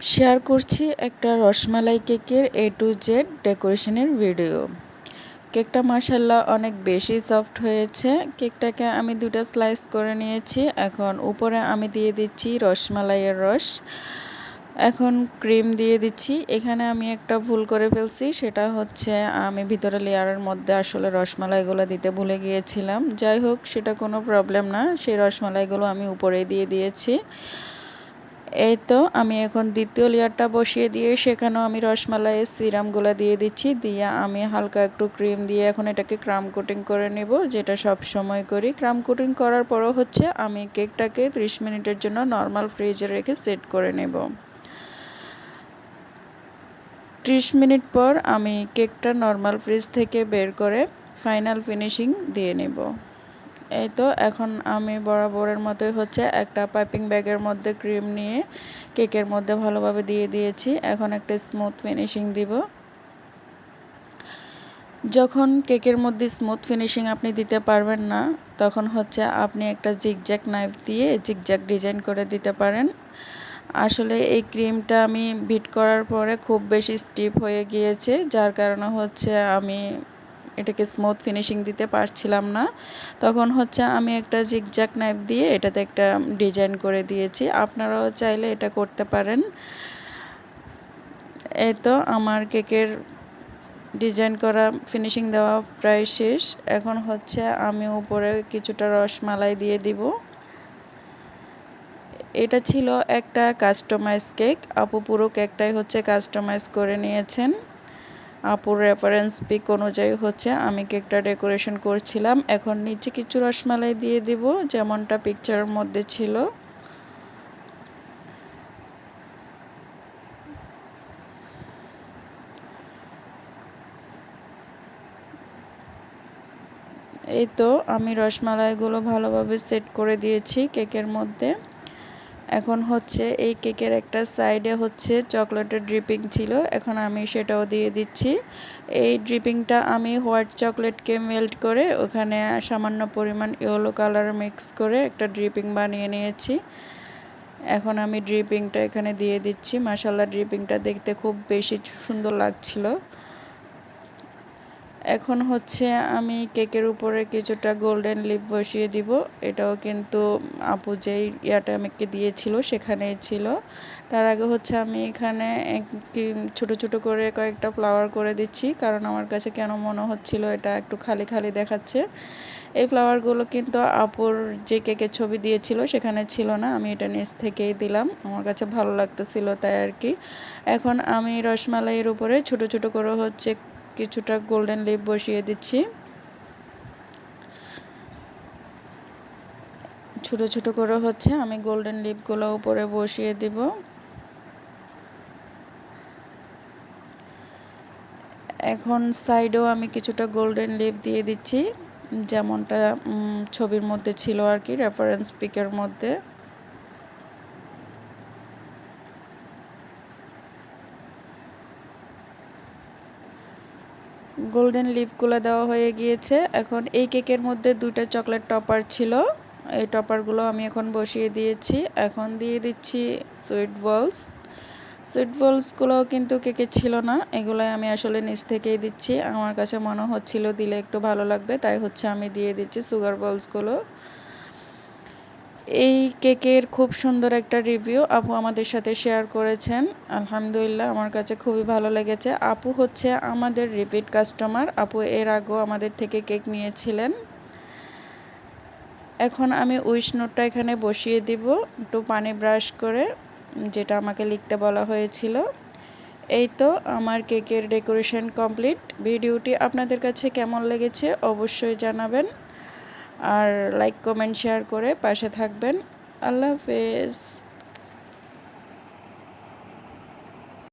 Share করছি একটা রসমালাই কেকের এ টু জেড ডেকোরেশনের ভিডিও। কেকটা মাসাল্লাহ অনেক বেশি সফট হয়েছে। কেকটাকে আমি দুটো স্লাইস করে নিয়েছি। এখন উপরে আমি দিয়ে দিচ্ছি রসমালাইয়ের রস। এখন ক্রিম দিয়ে দিচ্ছি। এখানে আমি একটা ভুল করে ফেলছি। সেটা হচ্ছে আমি ভিতরে লেয়ারের মধ্যে আসলে রসমালাইগুলো দিতে ভুলে গিয়েছিলাম। যাই হোক, সেটা কোনো প্রবলেম না। সেই রসমালাইগুলো আমি উপরে দিয়ে দিয়েছি। এই তো, আমি এখন দ্বিতীয় লেয়ারটা বসিয়ে দিয়ে সেখানেও আমি রসমালাইয়ের সিরামগুলো দিয়ে দিচ্ছি। দিয়ে আমি হালকা একটু ক্রিম দিয়ে এখন এটাকে ক্রাম কোটিং করে নেব, যেটা সব সময় করি। ক্রাম কোটিং করার পরও হচ্ছে আমি কেকটাকে 30 মিনিটের জন্য নর্মাল ফ্রিজে রেখে সেট করে নেব। 30 মিনিট পর আমি কেকটা নর্মাল ফ্রিজ থেকে বের করে ফাইনাল ফিনিশিং দিয়ে নেব। এই তো, এখন আমি বরাবরের মতোই হচ্ছে একটা পাইপিং ব্যাগের মধ্যে ক্রিম নিয়ে কেকের মধ্যে ভালোভাবে দিয়ে দিয়েছি। এখন একটা স্মুথ ফিনিশিং দিব। যখন কেকের মধ্যে স্মুথ ফিনিশিং আপনি দিতে পারবেন না, তখন হচ্ছে আপনি একটা জিগজ্যাক নাইফ দিয়ে জিগজ্যাক ডিজাইন করে দিতে পারেন। আসলে এই ক্রিমটা আমি ভিট করার পরে খুব বেশি স্টিপ হয়ে গিয়েছে, যার কারণে হচ্ছে আমি এটাকে স্মুথ ফিনিশিং দিতে পারছিলাম না। তখন হচ্ছে আমি একটা জিগজ্যাক নাইফ দিয়ে এটাতে একটা ডিজাইন করে দিয়েছি। আপনারাও চাইলে এটা করতে পারেন। এই তো আমার কেকের ডিজাইন করা ফিনিশিং দেওয়া প্রায় শেষ। এখন হচ্ছে আমি উপরে কিছুটা রসমালাই দিয়ে দিব। এটা ছিল একটা কাস্টমাইজ কেক আপু পুরো কেকটাই হচ্ছে কাস্টমাইজ করে নিয়েছেন। আপুর রেফারেন্স পিক অনুযায়ী হচ্ছে, আমি কেকটা ডেকোরেশন করছিলাম। এখন নিচে কিছু রসমালাই দিয়ে দিব, যেমনটা পিকচারের মধ্যে ছিল। এই তো, আমি রসমালাইগুলো ভালোভাবে সেট করে দিয়েছি কেকের মধ্যে। এখন হচ্ছে এই কেকের একটা সাইডে হচ্ছে চকলেটের ড্রিপিং ছিল। এখন আমি সেটাও দিয়ে দিচ্ছি। এই ড্রিপিংটা আমি হোয়াইট চকলেটকে মেল্ট করে ওখানে সামান্য পরিমাণ ইয়েলো কালার মিক্স করে একটা ড্রিপিং বানিয়ে নিয়েছি। এখন আমি ড্রিপিংটা এখানে দিয়ে দিচ্ছি। মাসাল্লা ড্রিপিংটা দেখতে খুব বেশি সুন্দর লাগছিল। এখন হচ্ছে আমি কেকের উপরে কিছুটা গোল্ডেন লিপ বসিয়ে দিব। এটাও কিন্তু আপু যেই ইয়াটা আমাকে দিয়েছিল সেখানেই ছিল। তার আগে হচ্ছে আমি এখানে ছোট ছোট করে কয়েকটা ফ্লাওয়ার করে দিচ্ছি, কারণ আমার কাছে কেন মনে হচ্ছিল এটা একটু খালি খালি দেখাচ্ছে। এই ফ্লাওয়ারগুলো কিন্তু আপুর যে কেকের ছবি দিয়েছিল সেখানে ছিল না, আমি এটা নিচ থেকেই দিলাম। আমার কাছে ভালো লাগতেছিল তাই আর কি। এখন আমি রসমালাইয়ের উপরে ছোট ছোট করে হচ্ছে কিছুটা গোল্ডেন লিপ বসিয়ে দিচ্ছি। ছোট ছোট করে হচ্ছে আমি গোল্ডেন লিপগুলো উপরে বসিয়ে দিব। এখন সাইডেও আমি কিছুটা গোল্ডেন লিপ দিয়ে দিচ্ছি, যেমনটা ছবির মধ্যে ছিল আর কি রেফারেন্স পিকের মধ্যে। গোল্ডেন লিফগুলো দেওয়া হয়ে গিয়েছে। এখন এই কেকের মধ্যে দুইটা চকলেট টপার ছিল। এই টপারগুলো আমি এখন বসিয়ে দিয়েছি। এখন দিয়ে দিচ্ছি সুইট বলস। সুইট বলসগুলোও কিন্তু কেকে ছিল না। এগুলোই আমি আসলে নিচ থেকেই দিচ্ছি। আমার কাছে মনে হচ্ছিল দিলে একটু ভালো লাগবে, তাই হচ্ছে আমি দিয়ে দিচ্ছি সুগার বলসগুলো। এই কেকের খুব সুন্দর একটা রিভিউ আপু আমাদের সাথে শেয়ার করেছেন। আলহামদুলিল্লাহ, আমার কাছে খুবই ভালো লেগেছে। আপু হচ্ছে আমাদের রিপিট কাস্টমার আপু এর আগেও আমাদের থেকে কেক নিয়েছিলেন। এখন আমি উইশ নোটটা এখানে বসিয়ে দিব, একটু পানি ব্রাশ করে, যেটা আমাকে লিখতে বলা হয়েছিল। এই তো আমার কেকের ডেকোরেশন কমপ্লিট ভিডিওটি আপনাদের কাছে কেমন লেগেছে অবশ্যই জানাবেন। আর লাইক কমেন্ট শেয়ার করে পাশে থাকবেন। আল্লাহ হাফেজ।